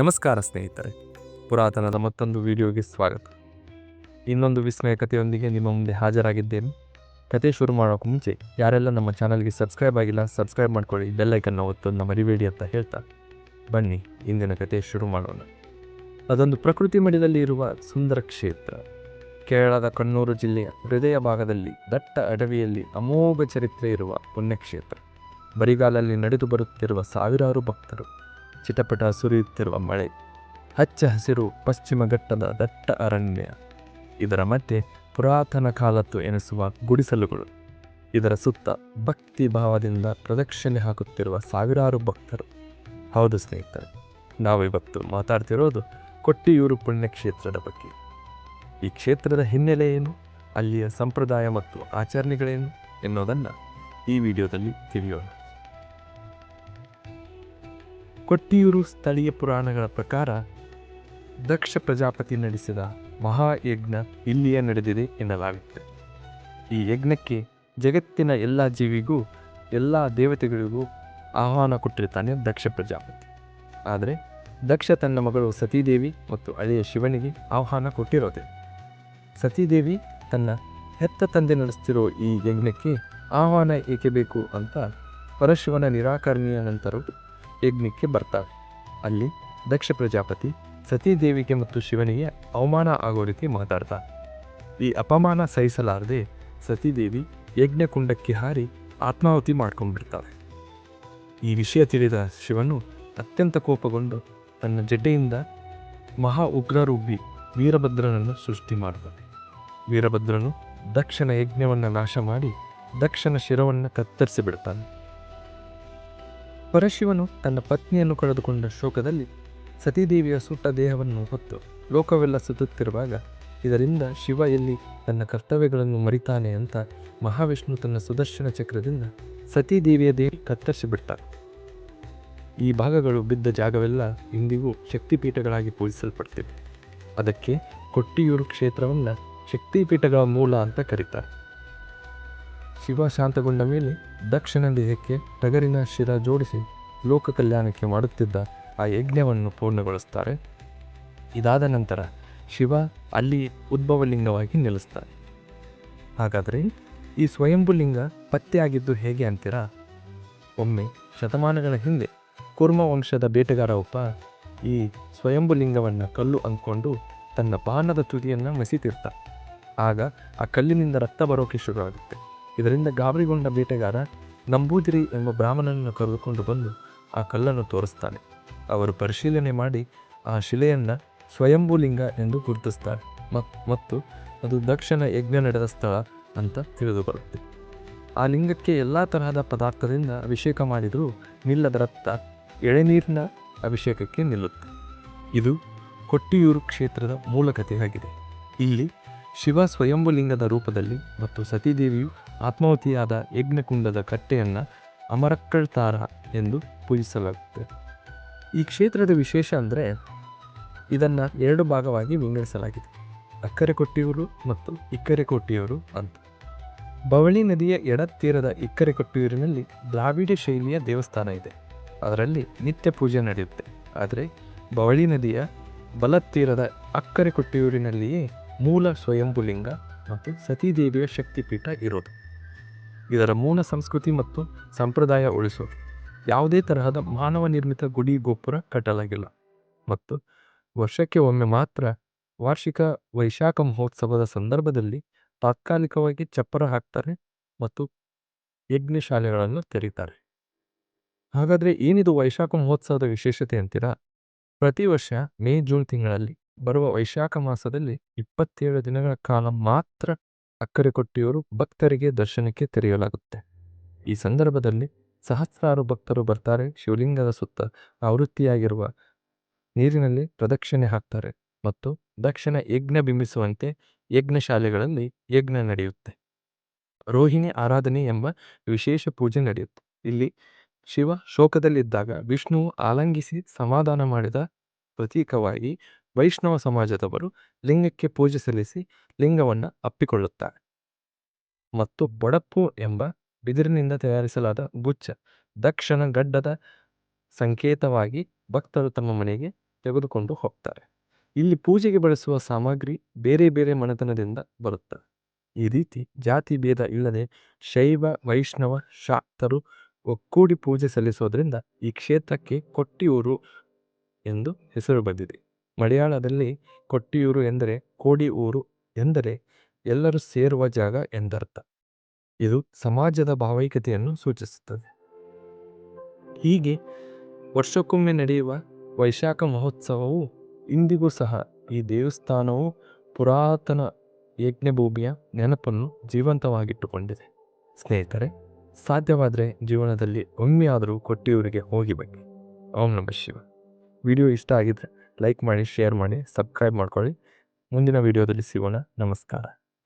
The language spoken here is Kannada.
ನಮಸ್ಕಾರ ಸ್ನೇಹಿತರೆ. ಪುರಾತನದ ಮತ್ತೊಂದು ವಿಡಿಯೋಗೆ ಸ್ವಾಗತ. ಇನ್ನೊಂದು ವಿಸ್ಮಯ ಕಥೆಯೊಂದಿಗೆ ನಿಮ್ಮ ಮುಂದೆ ಹಾಜರಾಗಿದ್ದೇನೆ. ಕತೆ ಶುರು ಮಾಡೋಕೆ ಮುಂಚೆ, ಯಾರೆಲ್ಲ ನಮ್ಮ ಚಾನಲ್ಗೆ ಸಬ್ಸ್ಕ್ರೈಬ್ ಆಗಿಲ್ಲ, ಸಬ್ಸ್ಕ್ರೈಬ್ ಮಾಡ್ಕೊಳ್ಳಿ. ಒತ್ತು ನಮ್ಮ ಮರಿಬೇಡಿ ಅಂತ ಹೇಳ್ತಾ, ಬನ್ನಿ ಇಂದಿನ ಕತೆ ಶುರು ಮಾಡೋಣ. ಅದೊಂದು ಪ್ರಕೃತಿ ಮಡಿದಲ್ಲಿ ಇರುವ ಸುಂದರ ಕ್ಷೇತ್ರ. ಕೇರಳದ ಕಣ್ಣೂರು ಜಿಲ್ಲೆಯ ಹೃದಯ ಭಾಗದಲ್ಲಿ ದಟ್ಟ ಅಡವಿಯಲ್ಲಿ ಅಮೋಘ ಚರಿತ್ರೆ ಇರುವ ಪುಣ್ಯಕ್ಷೇತ್ರ. ಬರಿಗಾಲಲ್ಲಿ ನಡೆದು ಬರುತ್ತಿರುವ ಸಾವಿರಾರು ಭಕ್ತರು ಚಿಟಪಟ ಸುರಿಯುತ್ತಿರುವ ಮಳೆ, ಹಚ್ಚ ಹಸಿರು ಪಶ್ಚಿಮ ಘಟ್ಟದ ದಟ್ಟ ಅರಣ್ಯ, ಇದರ ಮಧ್ಯೆ ಪುರಾತನ ಕಾಲತ್ತು ಎನಿಸುವ ಗುಡಿಸಲುಗಳು, ಇದರ ಸುತ್ತ ಭಕ್ತಿ ಭಾವದಿಂದ ಪ್ರದಕ್ಷಿಣೆ ಹಾಕುತ್ತಿರುವ ಸಾವಿರಾರು ಭಕ್ತರು. ಹೌದು ಸ್ನೇಹಿತರೆ ನಾವು ಇವತ್ತು ಮಾತಾಡ್ತಿರೋದು ಕೊಟ್ಟಿಯೂರು ಪುಣ್ಯಕ್ಷೇತ್ರದ ಬಗ್ಗೆ. ಈ ಕ್ಷೇತ್ರದ ಹಿನ್ನೆಲೆ ಏನು? ಅಲ್ಲಿಯ ಸಂಪ್ರದಾಯ ಮತ್ತು ಆಚರಣೆಗಳೇನು? ಎನ್ನುವುದನ್ನು ಈ ವಿಡಿಯೋದಲ್ಲಿ ತಿಳಿಯೋಣ. ಕೊಟ್ಟಿಯೂರು ಸ್ಥಳೀಯ ಪುರಾಣಗಳ ಪ್ರಕಾರ ದಕ್ಷ ಪ್ರಜಾಪತಿ ನಡೆಸಿದ ಮಹಾಯಜ್ಞ ಇಲ್ಲಿಯೇ ನಡೆದಿದೆ ಎನ್ನಲಾಗುತ್ತೆ. ಈ ಯಜ್ಞಕ್ಕೆ ಜಗತ್ತಿನ ಎಲ್ಲ ಜೀವಿಗೂ, ಎಲ್ಲ ದೇವತೆಗಳಿಗೂ ಆಹ್ವಾನ ಕೊಟ್ಟಿರ್ತಾನೆ ದಕ್ಷ ಪ್ರಜಾಪತಿ. ಆದರೆ ದಕ್ಷ ತನ್ನ ಮಗಳು ಸತೀದೇವಿ ಮತ್ತು ಹಳೆಯ ಶಿವನಿಗೆ ಆಹ್ವಾನ ಕೊಟ್ಟಿರೋದೆ. ಸತೀದೇವಿ ತನ್ನ ಹೆತ್ತ ತಂದೆ ನಡೆಸ್ತಿರೋ ಈ ಯಜ್ಞಕ್ಕೆ ಆಹ್ವಾನ ಏಕೆ ಬೇಕು ಅಂತ ಪರಶಿವನ ನಿರಾಕರಣೆಯ ನಂತರ ಯಜ್ಞಕ್ಕೆ ಬರ್ತಾರೆ ಅಲ್ಲಿ ದಕ್ಷ ಪ್ರಜಾಪತಿ ಸತೀದೇವಿಗೆ ಮತ್ತು ಶಿವನಿಗೆ ಅವಮಾನ ಆಗೋ ರೀತಿ ಮಾತಾಡ್ತಾನೆ. ಈ ಅಪಮಾನ ಸಹಿಸಲಾರದೆ ಸತೀದೇವಿ ಯಜ್ಞಕುಂಡಕ್ಕೆ ಹಾರಿ ಆತ್ಮಾಹುತಿ ಮಾಡ್ಕೊಂಡ್ಬಿಡ್ತಾಳೆ. ಈ ವಿಷಯ ತಿಳಿದ ಶಿವನು ಅತ್ಯಂತ ಕೋಪಗೊಂಡು ತನ್ನ ಜಡ್ಡೆಯಿಂದ ಮಹಾ ಉಗ್ರರೂಪಿ ವೀರಭದ್ರನನ್ನು ಸೃಷ್ಟಿ ಮಾಡ್ತಾನೆ ವೀರಭದ್ರನು ದಕ್ಷನ ಯಜ್ಞವನ್ನು ನಾಶ ಮಾಡಿ ದಕ್ಷನ ಶಿರವನ್ನು ಕತ್ತರಿಸಿ ಬಿಡ್ತಾನೆ ಪರಶಿವನು ತನ್ನ ಪತ್ನಿಯನ್ನು ಕಳೆದುಕೊಂಡ ಶೋಕದಲ್ಲಿ ಸತೀದೇವಿಯ ಸುಟ್ಟ ದೇಹವನ್ನು ಹೊತ್ತು ಲೋಕವೆಲ್ಲ ಸುತ್ತುತ್ತಿರುವಾಗ, ಇದರಿಂದ ಶಿವ ಎಲ್ಲಿ ತನ್ನ ಕರ್ತವ್ಯಗಳನ್ನು ಮರಿತಾನೆ ಅಂತ ಮಹಾವಿಷ್ಣು ತನ್ನ ಸುದರ್ಶನ ಚಕ್ರದಿಂದ ಸತೀದೇವಿಯ ದೇವಿ ಕತ್ತರಿಸಿಬಿಟ್ಟ ಈ ಭಾಗಗಳು ಬಿದ್ದ ಜಾಗವೆಲ್ಲ ಇಂದಿಗೂ ಶಕ್ತಿಪೀಠಗಳಾಗಿ ಪೂಜಿಸಲ್ಪಡ್ತಿವೆ. ಅದಕ್ಕೆ ಕೊಟ್ಟಿಯೂರು ಕ್ಷೇತ್ರವನ್ನು ಶಕ್ತಿಪೀಠಗಳ ಮೂಲ ಅಂತ ಕರೀತಾರೆ. ಶಿವ ಶಾಂತಗೊಂಡ ಮೇಲೆ ದಕ್ಷಿಣ ದೇಹಕ್ಕೆ ಟಗರಿನ ಶಿರ ಜೋಡಿಸಿ ಲೋಕ ಕಲ್ಯಾಣಕ್ಕೆ ಮಾಡುತ್ತಿದ್ದ ಆ ಯಜ್ಞವನ್ನು ಪೂರ್ಣಗೊಳಿಸ್ತಾರೆ ಇದಾದ ನಂತರ ಶಿವ ಅಲ್ಲಿ ಉದ್ಭವಲಿಂಗವಾಗಿ ನಿಲ್ಲಿಸ್ತಾರೆ ಹಾಗಾದರೆ ಈ ಸ್ವಯಂಭುಲಿಂಗ ಪತ್ತೆಯಾಗಿದ್ದು ಹೇಗೆ ಅಂತೀರಾ? ಒಮ್ಮೆ ಶತಮಾನಗಳ ಹಿಂದೆ ಕುರ್ಮ ವಂಶದ ಬೇಟೆಗಾರ ಒಬ್ಬ ಈ ಸ್ವಯಂಭುಲಿಂಗವನ್ನು ಕಲ್ಲು ಅಂದ್ಕೊಂಡು ತನ್ನ ಬಾಣದ ತುದಿಯನ್ನು ಮೆಸಿತಿರ್ತ ಆಗ ಆ ಕಲ್ಲಿನಿಂದ ರಕ್ತ ಬರೋಕೆ ಶುರುವಾಗುತ್ತೆ. ಇದರಿಂದ ಗಾಬರಿಗೊಂಡ ಬೇಟೆಗಾರ ನಂಬೂದಿರಿ ಎಂಬ ಬ್ರಾಹ್ಮಣನನ್ನು ಕರೆದುಕೊಂಡು ಬಂದು ಆ ಕಲ್ಲನ್ನು ತೋರಿಸ್ತಾನೆ. ಅವರು ಪರಿಶೀಲನೆ ಮಾಡಿ ಆ ಶಿಲೆಯನ್ನು ಸ್ವಯಂಭೂಲಿಂಗ ಎಂದು ಗುರುತಿಸ್ತಾರೆ. ಮತ್ತು ಅದು ದಕ್ಷಿಣ ಯಜ್ಞ ನಡೆದ ಸ್ಥಳ ಅಂತ ತಿಳಿದು ಬರುತ್ತೆ ಆ ಲಿಂಗಕ್ಕೆ ಎಲ್ಲ ತರಹದ ಪದಾರ್ಥದಿಂದ ಅಭಿಷೇಕ ಮಾಡಿದರೂ ನಿಲ್ಲದ ರಕ್ತ ಎಳೆನೀರಿನ ಅಭಿಷೇಕಕ್ಕೆ ನಿಲ್ಲುತ್ತೆ. ಇದು ಕೊಟ್ಟಿಯೂರು ಕ್ಷೇತ್ರದ ಮೂಲ ಕಥೆಯಾಗಿದೆ. ಇಲ್ಲಿ ಶಿವ ಸ್ವಯಂಭುಲಿಂಗದ ರೂಪದಲ್ಲಿ ಮತ್ತು ಸತೀದೇವಿಯು ಆತ್ಮಾಹುತಿಯಾದ ಯಜ್ಞಕುಂಡದ ಕಟ್ಟೆಯನ್ನು ಅಮರಕ್ಕಳ್ತಾರ ಎಂದು ಪೂಜಿಸಲಾಗುತ್ತೆ. ಈ ಕ್ಷೇತ್ರದ ವಿಶೇಷ ಅಂದರೆ ಇದನ್ನು ಎರಡು ಭಾಗವಾಗಿ ವಿಂಗಡಿಸಲಾಗಿದೆ. ಅಕ್ಕರೆ ಕೊಟ್ಟಿಯೂರು ಮತ್ತು ಇಕ್ಕರೆ ಕೊಟ್ಟಿಯೂರು ಅಂತ. ಬವಳಿ ನದಿಯ ಎಡ ತೀರದ ಇಕ್ಕರೆ ಕೊಟ್ಟಿಯೂರಿನಲ್ಲಿ ದ್ರಾವಿಡ ಶೈಲಿಯ ದೇವಸ್ಥಾನ ಇದೆ. ಅದರಲ್ಲಿ ನಿತ್ಯ ಪೂಜೆ ನಡೆಯುತ್ತೆ. ಆದರೆ ಬವಳಿ ನದಿಯ ಬಲತ್ತೀರದ ಅಕ್ಕರೆ ಕೊಟ್ಟಿಯೂರಿನಲ್ಲಿಯೇ ಮೂಲ ಸ್ವಯಂಭುಲಿಂಗ ಮತ್ತು ಸತೀದೇವಿಯ ಶಕ್ತಿಪೀಠ ಇರೋದು. ಇದರ ಮೂಲ ಸಂಸ್ಕೃತಿ ಮತ್ತು ಸಂಪ್ರದಾಯ ಉಳಿಸೋದು ಯಾವುದೇ ತರಹದ ಮಾನವ ನಿರ್ಮಿತ ಗುಡಿ, ಗೋಪುರ ಕಟ್ಟಲಾಗಿಲ್ಲ. ಮತ್ತು ವರ್ಷಕ್ಕೆ ಒಮ್ಮೆ ಮಾತ್ರ ವಾರ್ಷಿಕ ವೈಶಾಖ ಮಹೋತ್ಸವದ ಸಂದರ್ಭದಲ್ಲಿ ತಾತ್ಕಾಲಿಕವಾಗಿ ಚಪ್ಪರ ಹಾಕ್ತಾರೆ ಮತ್ತು ಯಜ್ಞಶಾಲೆಗಳನ್ನು ತೆರೀತಾರೆ. ಹಾಗಾದರೆ ಏನಿದು ವೈಶಾಖ ಮಹೋತ್ಸವದ ವಿಶೇಷತೆ ಅಂತೀರಾ? ಪ್ರತಿ ವರ್ಷ ಮೇ, ಜೂನ್ ತಿಂಗಳಲ್ಲಿ ಬರುವ ವೈಶಾಖ ಮಾಸದಲ್ಲಿ ಇಪ್ಪತ್ತೇಳು ದಿನಗಳ ಕಾಲ ಮಾತ್ರ ಅಕ್ಕರೆ ಕೊಟ್ಟಿಯವರು ಭಕ್ತರಿಗೆ ದರ್ಶನಕ್ಕೆ ತೆರೆಯಲಾಗುತ್ತೆ. ಈ ಸಂದರ್ಭದಲ್ಲಿ ಸಹಸ್ರಾರು ಭಕ್ತರು ಬರ್ತಾರೆ. ಶಿವಲಿಂಗದ ಸುತ್ತ ಆವೃತ್ತಿಯಾಗಿರುವ ನೀರಿನಲ್ಲಿ ಪ್ರದಕ್ಷಿಣೆ ಹಾಕ್ತಾರೆ ಮತ್ತು ದಕ್ಷಿಣ ಯಜ್ಞ ಬಿಂಬಿಸುವಂತೆ ಯಜ್ಞಶಾಲೆಗಳಲ್ಲಿ ಯಜ್ಞ ನಡೆಯುತ್ತೆ. ರೋಹಿಣಿ ಆರಾಧನೆ ಎಂಬ ವಿಶೇಷ ಪೂಜೆ ನಡೆಯುತ್ತೆ. ಇಲ್ಲಿ ಶಿವ ಶೋಕದಲ್ಲಿದ್ದಾಗ ವಿಷ್ಣುವು ಆಲಂಗಿಸಿ ಸಮಾಧಾನ ಮಾಡಿದ ಪ್ರತೀಕವಾಗಿ ವೈಷ್ಣವ ಸಮಾಜದವರು ಲಿಂಗಕ್ಕೆ ಪೂಜೆ ಸಲ್ಲಿಸಿ ಲಿಂಗವನ್ನು ಅಪ್ಪಿಕೊಳ್ಳುತ್ತಾರೆ. ಮತ್ತು ಬೊಡಪ್ಪು ಎಂಬ ಬಿದಿರಿನಿಂದ ತಯಾರಿಸಲಾದ ಗುಚ್ಛ ದಕ್ಷಿಣ ಗಡ್ಡದ ಸಂಕೇತವಾಗಿ ಭಕ್ತರು ತಮ್ಮ ಮನೆಗೆ ತೆಗೆದುಕೊಂಡು ಹೋಗ್ತಾರೆ. ಇಲ್ಲಿ ಪೂಜೆಗೆ ಬಳಸುವ ಸಾಮಗ್ರಿ ಬೇರೆ ಬೇರೆ ಮನೆತನದಿಂದ ಬರುತ್ತವೆ ಈ ರೀತಿ ಜಾತಿ ಭೇದ ಇಲ್ಲದೆ ಶೈವ, ವೈಷ್ಣವ, ಶಾಕ್ತರು ಒಕ್ಕೂಡಿ ಪೂಜೆ ಸಲ್ಲಿಸೋದ್ರಿಂದ ಈ ಕ್ಷೇತ್ರಕ್ಕೆ ಕೊಟ್ಟಿಯೂರು ಎಂದು ಹೆಸರು ಬಂದಿದೆ. ಮಲಯಾಳದಲ್ಲಿ ಕೊಟ್ಟಿಯೂರು ಎಂದರೆ ಕೋಡಿ ಊರು ಎಂದರೆ ಎಲ್ಲರೂ ಸೇರುವ ಜಾಗ ಎಂದರ್ಥ. ಇದು ಸಮಾಜದ ಭಾವೈಕ್ಯತೆಯನ್ನು ಸೂಚಿಸುತ್ತದೆ. ಹೀಗೆ ವರ್ಷಕ್ಕೊಮ್ಮೆ ನಡೆಯುವ ವೈಶಾಖ ಮಹೋತ್ಸವವು ಇಂದಿಗೂ ಸಹ ಈ ದೇವಸ್ಥಾನವು ಪುರಾತನ ಯಜ್ಞಭೂಮಿಯ ನೆನಪನ್ನು ಜೀವಂತವಾಗಿಟ್ಟುಕೊಂಡಿದೆ. ಸ್ನೇಹಿತರೆ, ಸಾಧ್ಯವಾದರೆ ಜೀವನದಲ್ಲಿ ಒಮ್ಮೆಯಾದರೂ ಕೊಟ್ಟಿಯೂರಿಗೆ ಹೋಗಿ ಬನ್ನಿ. ಓಂ ನಮಃ ಶಿವ. ವಿಡಿಯೋ ಇಷ್ಟ ಆಗಿದ್ರೆ ಲೈಕ್ ಮಾಡಿ ಶೇರ್ ಮಾಡಿ ಸಬ್ಸ್ಕ್ರೈಬ್ ಮಾಡ್ಕೊಳ್ಳಿ. ಮುಂದಿನ ವೀಡಿಯೋದಲ್ಲಿ ಸಿಗೋಣ. ನಮಸ್ಕಾರ.